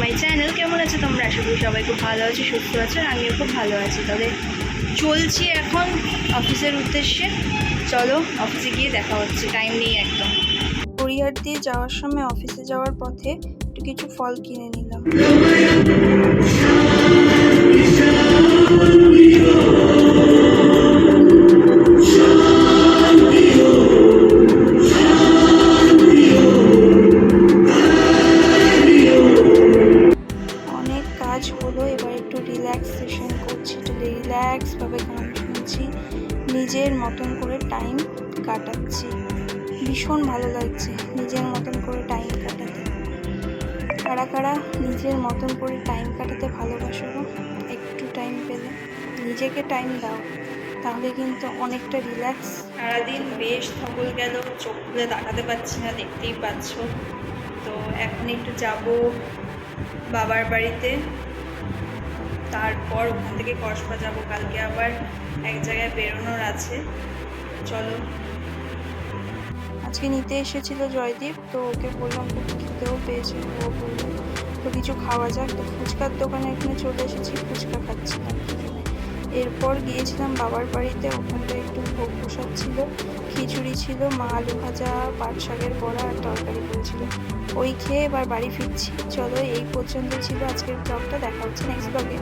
My channel. কেমন আছে তোমরা? আশা করি সবাই খুব ভালো আছো, সুস্থ আছো, আর আমিও খুব ভালো আছি। তবে চলছি এখন অফিসের উদ্দেশ্যে। চলো অফিসে গিয়ে দেখা হচ্ছে টাইম নেই একদম। গড়িয়ার দিয়ে যাওয়ার সময় অফিসে যাওয়ার পথে একটু কিছু ফল কিনে নিলাম। হলো, এবার একটু রিল্যাক্সেশন করছি, একটু রিল্যাক্সভাবে গান শুনছি, নিজের মতন করে টাইম কাটাচ্ছি। ভীষণ ভালো লাগছে নিজের মতন করে টাইম কাটাতে। কারা কারা নিজের মতন করে টাইম কাটাতে ভালোবাসো একটু টাইম পেলে। নিজেকে টাইম দাও, তাহলে কিন্তু অনেকটা রিল্যাক্স সারাদিন বেশ থকল গেল, চোখ খুলে তাকাতে পারছি না, দেখতেই পাচ্ছ। তো এখন একটু যাব বাবার বাড়িতে। তারপর ওখান থেকে কসবা যাব, কালকে আবার এক জায়গায় বেরোনোর আছে। চলো। আজকে নিতে এসেছিল জয়দীপ, তো ওকে বললাম খিদেও পেয়েছে, ও বলল, তো কিছু খাওয়া যাক। তো ফুচকার দোকানে এখানে চলে এসেছি, ফুচকা খাচ্ছিলাম এরপর গিয়েছিলাম বাবার বাড়িতে ওখানটা একটু ভোগ প্রসাদ ছিল খিচুড়ি ছিল, মা আলু ভাজা, পাট শাকের বড়া আর তরকারি করেছিল। ওই খেয়ে এবার বাড়ি ফিরছি। চলো, এই পর্যন্ত ছিল আজকের ব্লগটা দেখা হচ্ছে নেক্সট ব্লগে